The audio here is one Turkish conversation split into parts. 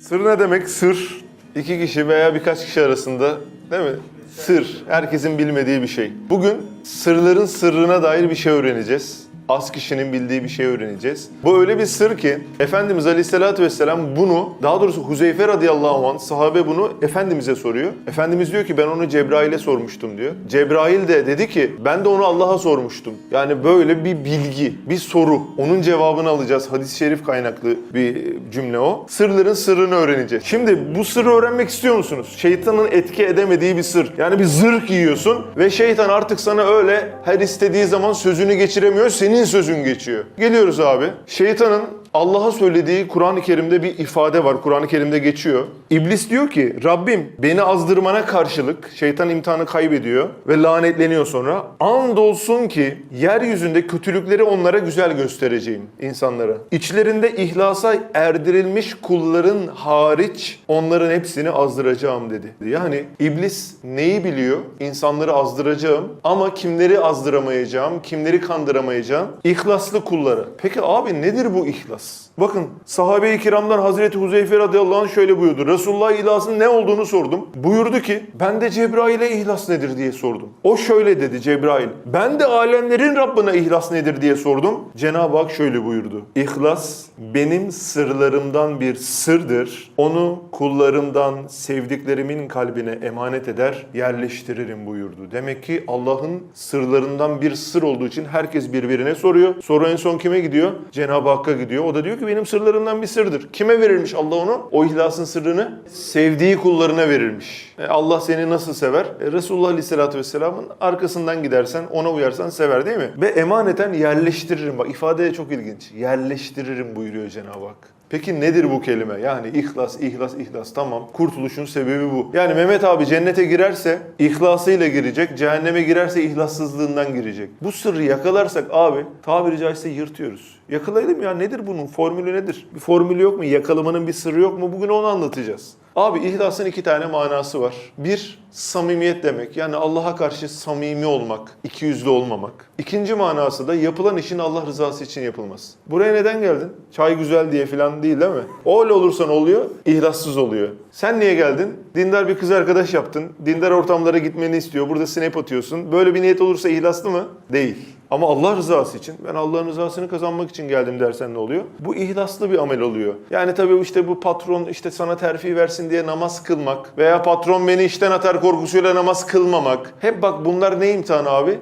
Sır ne demek? Sır iki kişi veya birkaç kişi arasında değil mi? Sır. Herkesin bilmediği bir şey. Bugün sırların sırrına dair bir şey öğreneceğiz. Az kişinin bildiği bir şey öğreneceğiz. Bu öyle bir sır ki Efendimiz Aleyhisselatü Vesselam bunu, daha doğrusu Huzeyfe radıyallahu anh sahabe bunu Efendimiz'e soruyor. Efendimiz diyor ki ben onu Cebrail'e sormuştum diyor. Cebrail de dedi ki ben de onu Allah'a sormuştum. Yani böyle bir bilgi, bir soru. Onun cevabını alacağız. Hadis-i şerif kaynaklı bir cümle o. Sırların sırrını öğreneceğiz. Şimdi bu sırrı öğrenmek istiyor musunuz? Şeytanın etki edemediği bir sır. Yani bir zırh giyiyorsun ve şeytan artık sana öyle her istediği zaman sözünü geçiremiyor. Senin sözün geçiyor. Geliyoruz abi. Şeytanın Allah'a söylediği Kur'an-ı Kerim'de bir ifade var. Kur'an-ı Kerim'de geçiyor. İblis diyor ki Rabbim beni azdırmana karşılık şeytan imtihanı kaybediyor ve lanetleniyor sonra. Andolsun ki yeryüzünde kötülükleri onlara güzel göstereceğim insanlara. İçlerinde ihlasa erdirilmiş kulların hariç onların hepsini azdıracağım dedi. Yani iblis neyi biliyor? İnsanları azdıracağım ama kimleri azdıramayacağım, kimleri kandıramayacağım? İhlaslı kulları. Peki abi nedir bu ihlas? Jesus. Bakın sahabe-i kiramdan Hazreti Huzeyfe radıyallahu anh şöyle buyurdu. Resulullah ihlasın ne olduğunu sordum. Buyurdu ki ben de Cebrail'e ihlas nedir diye sordum. O şöyle dedi Cebrail. Ben de alemlerin Rabbine ihlas nedir diye sordum. Cenab-ı Hak şöyle buyurdu. İhlas benim sırlarımdan bir sırdır. Onu kullarımdan sevdiklerimin kalbine emanet eder, yerleştiririm buyurdu. Demek ki Allah'ın sırlarından bir sır olduğu için herkes birbirine soruyor. Soru en son kime gidiyor? Cenab-ı Hakk'a gidiyor. O da diyor ki benim sırlarımdan bir sırdır. Kime verirmiş Allah onu? O ihlasın sırrını sevdiği kullarına verirmiş. E, Allah seni nasıl sever? E, Resulullah Aleyhisselatü Vesselam'ın arkasından gidersen, ona uyarsan sever değil mi? Ve emaneten yerleştiririm. Bak ifade de çok ilginç. Yerleştiririm buyuruyor Cenab-ı Hak. Peki nedir bu kelime? Yani ihlas, ihlas, ihlas. Tamam. Kurtuluşun sebebi bu. Yani Mehmet abi cennete girerse ihlasıyla girecek. Cehenneme girerse ihlassızlığından girecek. Bu sırrı yakalarsak abi tabiri caizse yırtıyoruz. Yakalayalım ya nedir bunun? Formülü nedir? Bir formülü yok mu? Yakalamanın bir sırrı yok mu? Bugün onu anlatacağız. Abi ihlasın iki tane manası var. Bir, samimiyet demek. Yani Allah'a karşı samimi olmak, ikiyüzlü olmamak. İkinci manası da yapılan işin Allah rızası için yapılması. Buraya neden geldin? Çay güzel diye falan değil değil mi? Öyle olursan oluyor, ihlassız oluyor. Sen niye geldin? Dindar bir kız arkadaş yaptın. Dindar ortamlara gitmeni istiyor. Burada snap atıyorsun. Böyle bir niyet olursa ihlaslı mı? Değil. Ama Allah rızası için, ben Allah'ın rızasını kazanmak için geldim dersen ne oluyor? Bu ihlaslı bir amel oluyor. Yani tabii işte bu patron işte sana terfi versin diye namaz kılmak veya patron beni işten atar korkusuyla namaz kılmamak. Hep bak bunlar ne imtihanı abi?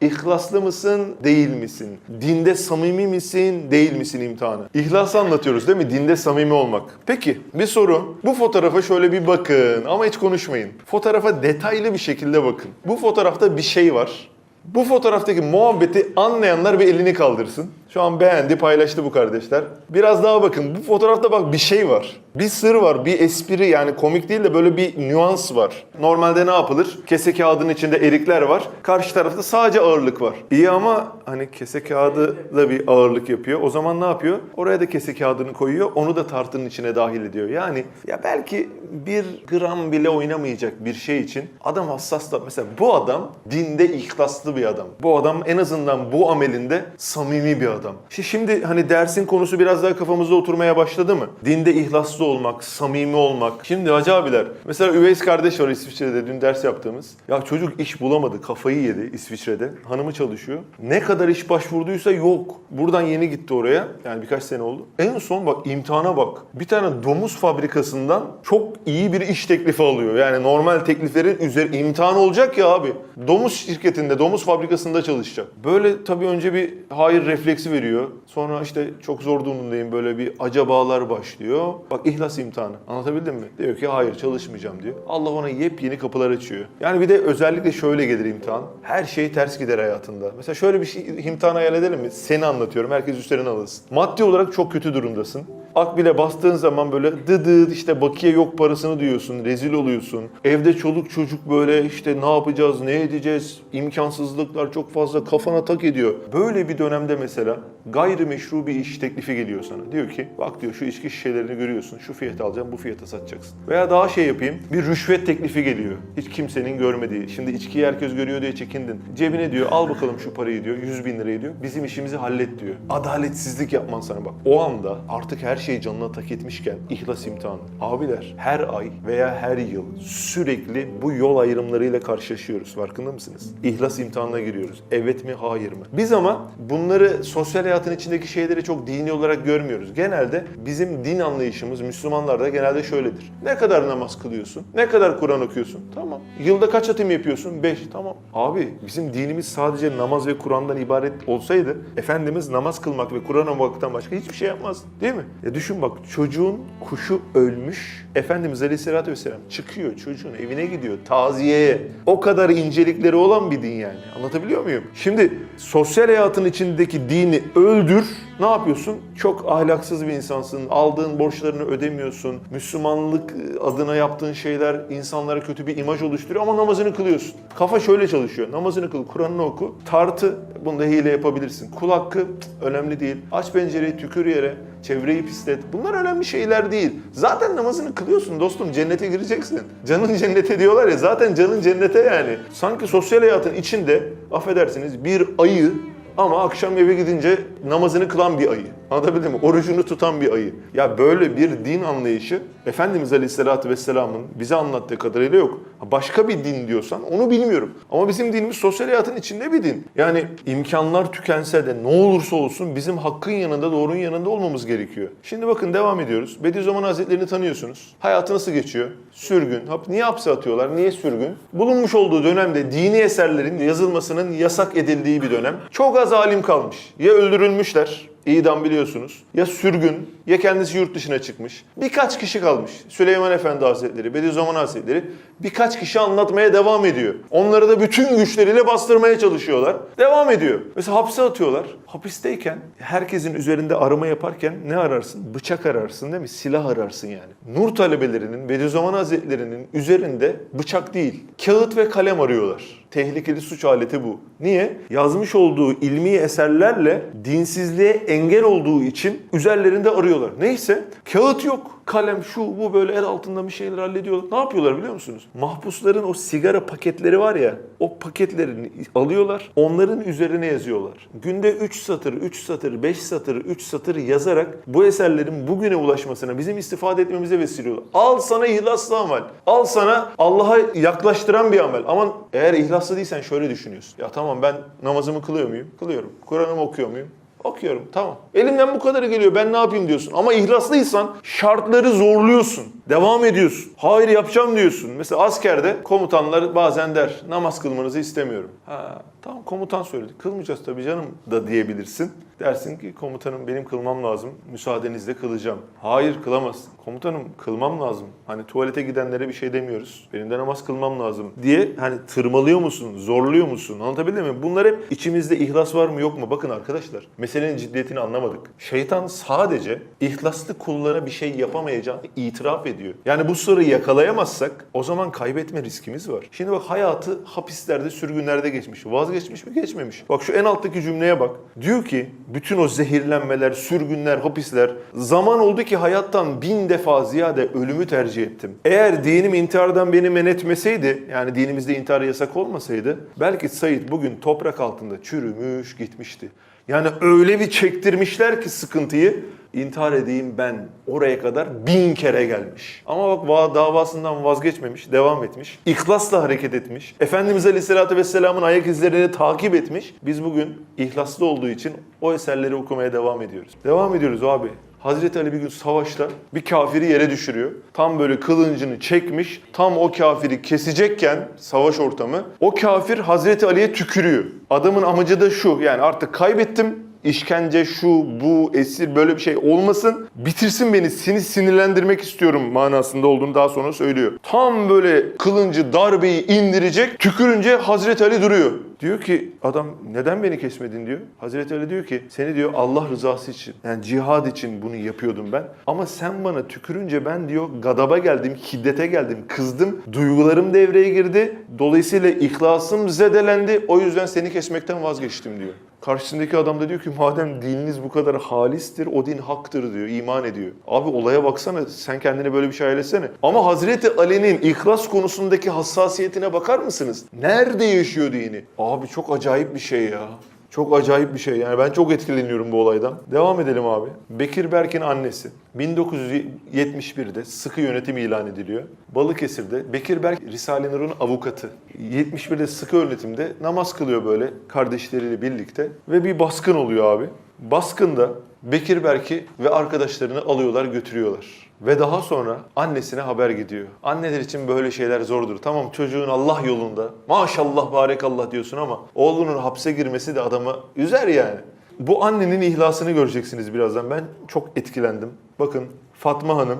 İhlaslı mısın, değil misin? Dinde samimi misin, değil misin imtihanı? İhlası anlatıyoruz değil mi? Dinde samimi olmak. Peki bir soru. Bu fotoğrafa şöyle bir bakın ama hiç konuşmayın. Fotoğrafa detaylı bir şekilde bakın. Bu fotoğrafta bir şey var. Bu fotoğraftaki muhabbeti anlayanlar bir elini kaldırsın. Şu an beğendi, paylaştı bu kardeşler. Biraz daha bakın. Bu fotoğrafta bak bir şey var. Bir sır var, bir espri yani komik değil de böyle bir nüans var. Normalde ne yapılır? Kese kağıdının içinde erikler var. Karşı tarafta sadece ağırlık var. İyi ama hani kese kağıdı da bir ağırlık yapıyor. O zaman ne yapıyor? Oraya da kese kağıdını koyuyor. Onu da tartının içine dahil ediyor. Yani ya belki bir gram bile oynamayacak bir şey için adam hassas da mesela bu adam dinde ihlaslı bir adam. Bu adam en azından bu amelinde samimi bir adam. İşte şimdi hani dersin konusu biraz daha kafamızda oturmaya başladı mı? Dinde ihlaslı olmak, samimi olmak. Şimdi hacı abiler, mesela Üveys kardeş var İsviçre'de dün ders yaptığımız. Ya çocuk iş bulamadı, kafayı yedi İsviçre'de. Hanımı çalışıyor. Ne kadar iş başvurduysa yok. Buradan yeni gitti oraya. Yani birkaç sene oldu. En son bak imtihana bak. Bir tane domuz fabrikasından çok iyi bir iş teklifi alıyor. Yani normal tekliflerin üzeri imtihan olacak ya abi. Domuz şirketinde, domuz fabrikasında çalışacak. Böyle tabii önce bir hayır refleksi veriyor. Sonra işte çok zor durumdayım böyle bir acabalar başlıyor. Bak ihlas imtihanı. Anlatabildim mi? Diyor ki hayır çalışmayacağım diyor. Allah ona yepyeni kapılar açıyor. Yani bir de özellikle şöyle gelir imtihan. Her şey ters gider hayatında. Mesela şöyle bir şey imtihan hayal edelim mi? Seni anlatıyorum. Herkes üstlerine alırsın. Maddi olarak çok kötü durumdasın. Akbil'e bastığın zaman böyle dıdı işte bakiye yok parasını diyorsun, rezil oluyorsun. Evde çoluk çocuk böyle işte ne yapacağız, ne edeceğiz, imkansızlıklar çok fazla kafana tak ediyor. Böyle bir dönemde mesela gayrimeşru bir iş teklifi geliyor sana. Diyor ki bak diyor şu içki şişelerini görüyorsun, şu fiyata alacağım, bu fiyata satacaksın. Veya daha şey yapayım, bir rüşvet teklifi geliyor. Hiç kimsenin görmediği. Şimdi içkiyi herkes görüyor diye çekindin. Cebine diyor al bakalım şu parayı diyor, 100 bin lirayı diyor. Bizim işimizi hallet diyor. Adaletsizlik yapman sana bak. O anda artık her şeyi canına tak etmişken ihlas imtihanı. Abiler her ay veya her yıl sürekli bu yol ayrımlarıyla karşılaşıyoruz. Farkında mısınız? İhlas imtihanına giriyoruz. Evet mi hayır mı? Biz ama bunları sosyal hayatın içindeki şeyleri çok dini olarak görmüyoruz. Genelde bizim din anlayışımız Müslümanlarda genelde şöyledir. Ne kadar namaz kılıyorsun? Ne kadar Kur'an okuyorsun? Tamam. Yılda kaç hatim yapıyorsun? Beş. Tamam. Abi bizim dinimiz sadece namaz ve Kur'an'dan ibaret olsaydı Efendimiz namaz kılmak ve Kur'an okumaktan başka hiçbir şey yapmaz. Değil mi? Ya düşün bak çocuğun kuşu ölmüş. Efendimiz Aleyhisselatü Vesselam çıkıyor çocuğun evine gidiyor taziyeye. O kadar incelikleri olan bir din yani. Anlatabiliyor muyum? Şimdi sosyal hayatın içindeki dini öldür. Ne yapıyorsun? Çok ahlaksız bir insansın. Aldığın borçlarını ödemiyorsun. Müslümanlık adına yaptığın şeyler insanlara kötü bir imaj oluşturuyor ama namazını kılıyorsun. Kafa şöyle çalışıyor. Namazını kıl, Kur'an'ını oku. Tartı, bunda hile yapabilirsin. Kul hakkı önemli değil. Aç pencereyi, tükür yere. Çevreyi pislet. Bunlar önemli şeyler değil. Zaten namazını kılıyorsun dostum. Cennete gireceksin. Canın cennete diyorlar ya. Zaten canın cennete yani. Sanki sosyal hayatın içinde affedersiniz bir ayı ama akşam eve gidince namazını kılan bir ayı. Anlatabildim mi? Orucunu tutan bir ayı. Ya böyle bir din anlayışı Efendimiz Aleyhisselatü Vesselam'ın bize anlattığı kadarıyla yok. Başka bir din diyorsan onu bilmiyorum. Ama bizim dinimiz sosyal hayatın içinde bir din. Yani imkanlar tükense de ne olursa olsun bizim hakkın yanında, doğrunun yanında olmamız gerekiyor. Şimdi bakın devam ediyoruz. Bediüzzaman Hazretleri'ni tanıyorsunuz. Hayatı nasıl geçiyor? Sürgün. Hap- Niye hapse atıyorlar? Niye sürgün? Bulunmuş olduğu dönemde dini eserlerin yazılmasının yasak edildiği bir dönem. Çok az alim kalmış. Ya öldürülmüşler, İdam biliyorsunuz. Ya sürgün, ya kendisi yurt dışına çıkmış. Birkaç kişi kalmış. Süleyman Efendi Hazretleri, Bediüzzaman Hazretleri birkaç kişi anlatmaya devam ediyor. Onları da bütün güçleriyle bastırmaya çalışıyorlar. Devam ediyor. Mesela hapse atıyorlar. Hapisteyken herkesin üzerinde arama yaparken ne ararsın? Bıçak ararsın değil mi? Silah ararsın yani. Nur talebelerinin, Bediüzzaman Hazretleri'nin üzerinde bıçak değil, kağıt ve kalem arıyorlar. Tehlikeli suç aleti bu. Niye? Yazmış olduğu ilmi eserlerle dinsizliğe engel olduğu için üzerlerinde arıyorlar. Neyse kağıt yok. Kalem şu bu böyle el altında bir şeyler hallediyorlar. Ne yapıyorlar biliyor musunuz? Mahpusların o sigara paketleri var ya o paketlerini alıyorlar onların üzerine yazıyorlar. Günde 3 satır, 3 satır, 5 satır, 3 satır yazarak bu eserlerin bugüne ulaşmasına bizim istifade etmemize vesile oluyor. Al sana ihlaslı amel. Al sana Allah'a yaklaştıran bir amel. Ama eğer ihlaslı değilsen şöyle düşünüyorsun. Ya tamam ben namazımı kılıyor muyum? Kılıyorum. Kur'an'ımı okuyor muyum? Okuyorum tamam. Elimden bu kadarı geliyor ben ne yapayım diyorsun. Ama ihlaslıysan şartları zorluyorsun. Devam ediyorsun. Hayır yapacağım diyorsun. Mesela askerde komutanlar bazen der namaz kılmanızı istemiyorum. Ha tamam komutan söyledi. Kılmayacağız tabii canım da diyebilirsin. Dersin ki komutanım benim kılmam lazım. Müsaadenizle kılacağım. Hayır kılamazsın. Komutanım kılmam lazım. Hani tuvalete gidenlere bir şey demiyoruz. Benim de namaz kılmam lazım diye hani tırmalıyor musun? Zorluyor musun? Anlatabildim mi? Bunlar hep içimizde ihlas var mı yok mu? Bakın arkadaşlar meselenin ciddiyetini anlamadık. Şeytan sadece ihlaslı kullara bir şey yapamayacağını itiraf ediyor. Yani bu sırrı yakalayamazsak o zaman kaybetme riskimiz var. Şimdi bak hayatı hapislerde, sürgünlerde geçmiş. Vazgeçmiş mi? Geçmemiş. Bak şu en alttaki cümleye bak. Diyor ki bütün o zehirlenmeler, sürgünler, hapisler zaman oldu ki hayattan bin defa ziyade ölümü tercih ettim. Eğer dinim intihardan beni men etmeseydi, yani dinimizde intihar yasak olmasaydı belki Said bugün toprak altında çürümüş gitmişti. Yani öyle bir çektirmişler ki sıkıntıyı intihar edeyim ben oraya kadar bin kere gelmiş. Ama bak va- davasından vazgeçmemiş, devam etmiş. İhlasla hareket etmiş. Efendimiz Aleyhisselatü Vesselam'ın ayak izlerini takip etmiş. Biz bugün ihlaslı olduğu için o eserleri okumaya devam ediyoruz. Devam ediyoruz abi. Hazreti Ali bir gün savaşta bir kafiri yere düşürüyor. Tam böyle kılıncını çekmiş. Tam o kafiri kesecekken savaş ortamı o kafir Hazreti Ali'ye tükürüyor. Adamın amacı da şu yani artık kaybettim işkence şu bu esir böyle bir şey olmasın. Bitirsin beni seni sinirlendirmek istiyorum manasında olduğunu daha sonra söylüyor. Tam böyle kılıncı darbeyi indirecek tükürünce Hazreti Ali duruyor. Diyor ki adam neden beni kesmedin diyor. Hazreti Ali diyor ki seni diyor Allah rızası için yani cihad için bunu yapıyordum ben. Ama sen bana tükürünce ben diyor gadaba geldim, hiddete geldim, kızdım. Duygularım devreye girdi. Dolayısıyla ihlasım zedelendi. O yüzden seni kesmekten vazgeçtim diyor. Karşısındaki adam da diyor ki madem dininiz bu kadar halistir o din haktır diyor, iman ediyor. Abi olaya baksana sen kendine böyle bir şey hayal. Ama Hazreti Ali'nin ihlas konusundaki hassasiyetine bakar mısınız? Nerede yaşıyor dini? Abi çok acayip bir şey ya. Çok acayip bir şey yani ben çok etkileniyorum bu olaydan. Devam edelim abi. Bekir Berk'in annesi 1971'de sıkı yönetim ilan ediliyor. Balıkesir'de Bekir Berk Risale-i Nur'un avukatı. 71'de sıkı yönetimde namaz kılıyor böyle kardeşleriyle birlikte ve bir baskın oluyor abi. Baskında Bekir Berk'i ve arkadaşlarını alıyorlar götürüyorlar. Ve daha sonra annesine haber gidiyor. Anneler için böyle şeyler zordur. Tamam çocuğun Allah yolunda maşallah barekallah diyorsun ama oğlunun hapse girmesi de adamı üzer yani. Bu annenin ihlasını göreceksiniz birazdan. Ben çok etkilendim. Bakın Fatma Hanım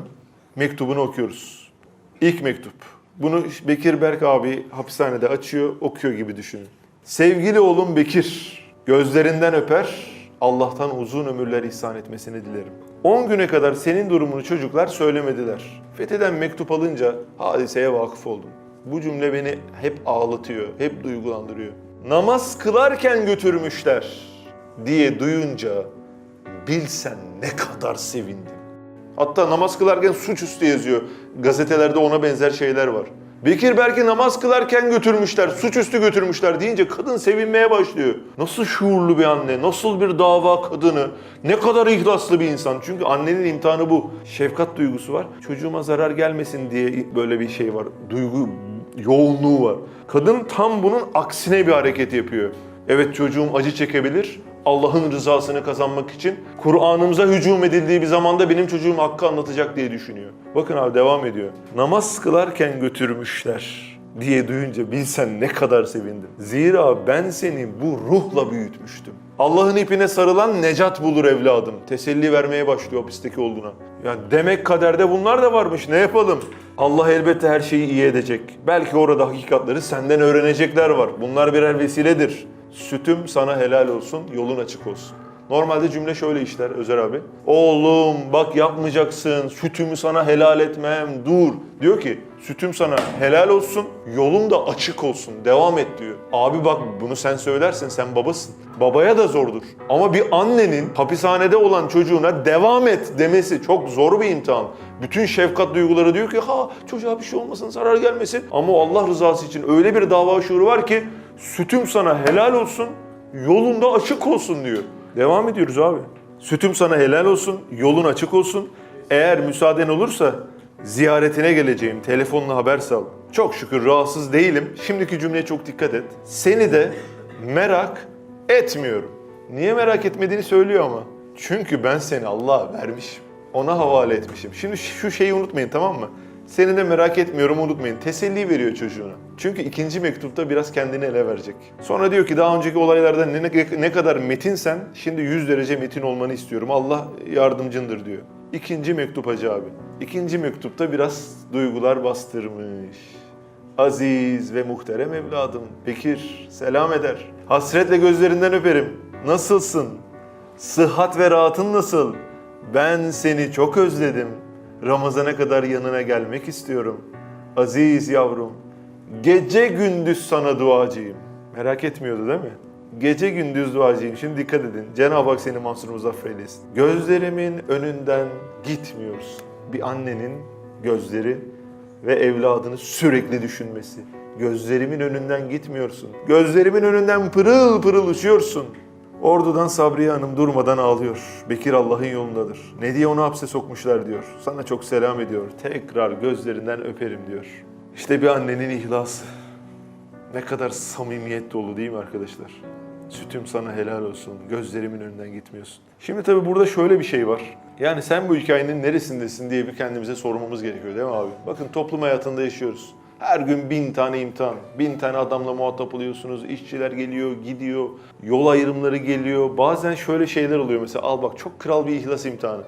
mektubunu okuyoruz. İlk mektup. Bunu Bekir Berk abi hapishanede açıyor, okuyor gibi düşünün. Sevgili oğlum Bekir, gözlerinden öper, Allah'tan uzun ömürler ihsan etmesini dilerim. 10 güne kadar senin durumunu çocuklar söylemediler. Fethi'den mektup alınca hadiseye vakıf oldum. Bu cümle beni hep ağlatıyor, hep duygulandırıyor. Namaz kılarken götürmüşler diye duyunca bilsen ne kadar sevindim. Hatta namaz kılarken suçüstü yazıyor. Gazetelerde ona benzer şeyler var. Bekir Berk'i namaz kılarken götürmüşler, suçüstü götürmüşler deyince kadın sevinmeye başlıyor. Nasıl şuurlu bir anne, nasıl bir dava kadını, ne kadar ihlaslı bir insan. Çünkü annenin imtihanı bu. Şefkat duygusu var. Çocuğuma zarar gelmesin diye böyle bir şey var. Duygu yoğunluğu var. Kadın tam bunun aksine bir hareket yapıyor. Evet çocuğum acı çekebilir. Allah'ın rızasını kazanmak için Kur'an'ımıza hücum edildiği bir zamanda benim çocuğum hakkı anlatacak diye düşünüyor. Bakın abi devam ediyor. Namaz kılarken götürmüşler diye duyunca bilsen ne kadar sevindim. Zira ben seni bu ruhla büyütmüştüm. Allah'ın ipine sarılan necat bulur evladım. Teselli vermeye başlıyor hapisteki olduğuna. Ya demek kaderde bunlar da varmış ne yapalım? Allah elbette her şeyi iyi edecek. Belki orada hakikatleri senden öğrenecekler var. Bunlar birer vesiledir. Sütüm sana helal olsun, yolun açık olsun. Normalde cümle şöyle işler Özer abi. Oğlum bak yapmayacaksın, sütümü sana helal etmem, dur. Diyor ki sütüm sana helal olsun, yolun da açık olsun, devam et diyor. Abi bak bunu sen söylersin, sen babasın. Babaya da zordur. Ama bir annenin hapishanede olan çocuğuna devam et demesi çok zor bir imtihan. Bütün şefkat duyguları diyor ki ha çocuğa bir şey olmasın, zarar gelmesin. Ama Allah rızası için öyle bir dava şuuru var ki sütüm sana helal olsun, yolunda açık olsun diyor. Devam ediyoruz abi. Sütüm sana helal olsun, yolun açık olsun. Eğer müsaaden olursa ziyaretine geleceğim, telefonla haber sal. Çok şükür rahatsız değilim. Şimdiki cümleye çok dikkat et. Seni de merak etmiyorum. Niye merak etmediğini söylüyor ama. Çünkü ben seni Allah'a vermişim. Ona havale etmişim. Şimdi şu şeyi unutmayın tamam mı? Seni de merak etmiyorum unutmayın. Teselli veriyor çocuğuna. Çünkü ikinci mektupta biraz kendini ele verecek. Sonra diyor ki daha önceki olaylardan ne, ne kadar metinsen şimdi 100 derece metin olmanı istiyorum. Allah yardımcındır diyor. İkinci mektup Hacı abi. İkinci mektupta biraz duygular bastırmış. Aziz ve muhterem evladım. Bekir selam eder. Hasretle gözlerinden öperim. Nasılsın? Sıhhat ve rahatın nasıl? Ben seni çok özledim. Ramazana kadar yanına gelmek istiyorum. Aziz yavrum, gece gündüz sana duacıyım. Merak etmiyordu değil mi? Gece gündüz duacıyım. Şimdi dikkat edin. Cenab-ı Hak seni mahsur muzaffer eylesin. Gözlerimin önünden gitmiyorsun. Bir annenin gözleri ve evladını sürekli düşünmesi. Gözlerimin önünden gitmiyorsun. Gözlerimin önünden pırıl pırıl uçuyorsun. Ordudan Sabriye Hanım durmadan ağlıyor. Bekir Allah'ın yolundadır. Ne diye onu hapse sokmuşlar diyor. Sana çok selam ediyor. Tekrar gözlerinden öperim diyor. İşte bir annenin ihlası. Ne kadar samimiyet dolu değil mi arkadaşlar? Sütüm sana helal olsun. Gözlerimin önünden gitmiyorsun. Şimdi tabii burada şöyle bir şey var. Yani sen bu hikayenin neresindesin diye bir kendimize sormamız gerekiyor değil mi abi? Bakın toplum hayatında yaşıyoruz. Her gün bin tane imtihan, bin tane adamla muhatap oluyorsunuz. İşçiler geliyor, gidiyor, yol ayrımları geliyor. Bazen şöyle şeyler oluyor mesela al bak çok kral bir ihlas imtihanı.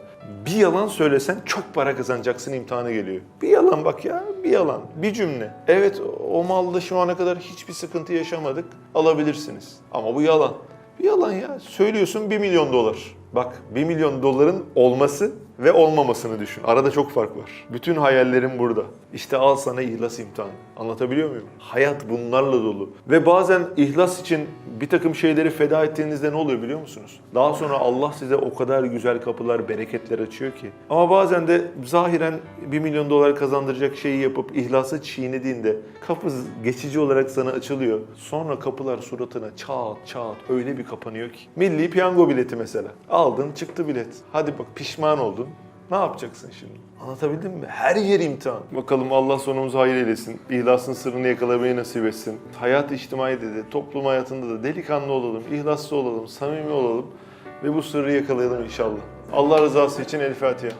Bir yalan söylesen çok para kazanacaksın imtihanı geliyor. Bir yalan bak ya, bir yalan, bir cümle. Evet o malda şu ana kadar hiçbir sıkıntı yaşamadık, alabilirsiniz. Ama bu yalan. Bir yalan ya. Söylüyorsun 1 milyon dolar. Bak 1 milyon doların olması ve olmamasını düşün. Arada çok fark var. Bütün hayallerim burada. İşte al sana ihlas imtihanı. Anlatabiliyor muyum? Hayat bunlarla dolu. Ve bazen ihlas için bir takım şeyleri feda ettiğinizde ne oluyor biliyor musunuz? Daha sonra Allah size o kadar güzel kapılar, bereketler açıyor ki. Ama bazen de zahiren 1 milyon dolar kazandıracak şeyi yapıp ihlası çiğnediğinde kapı geçici olarak sana açılıyor. Sonra kapılar suratına çat çat öyle bir kapanıyor ki. Milli piyango bileti mesela. Aldın çıktı bilet. Hadi bak pişman oldun. Ne yapacaksın şimdi? Anlatabildim mi? Her yer imtihan. Bakalım Allah sonumuzu hayır eylesin. İhlasın sırrını yakalamayı nasip etsin. Hayat içtimaide de, toplum hayatında da delikanlı olalım, ihlaslı olalım, samimi olalım ve bu sırrı yakalayalım inşallah. Allah rızası için El Fatiha.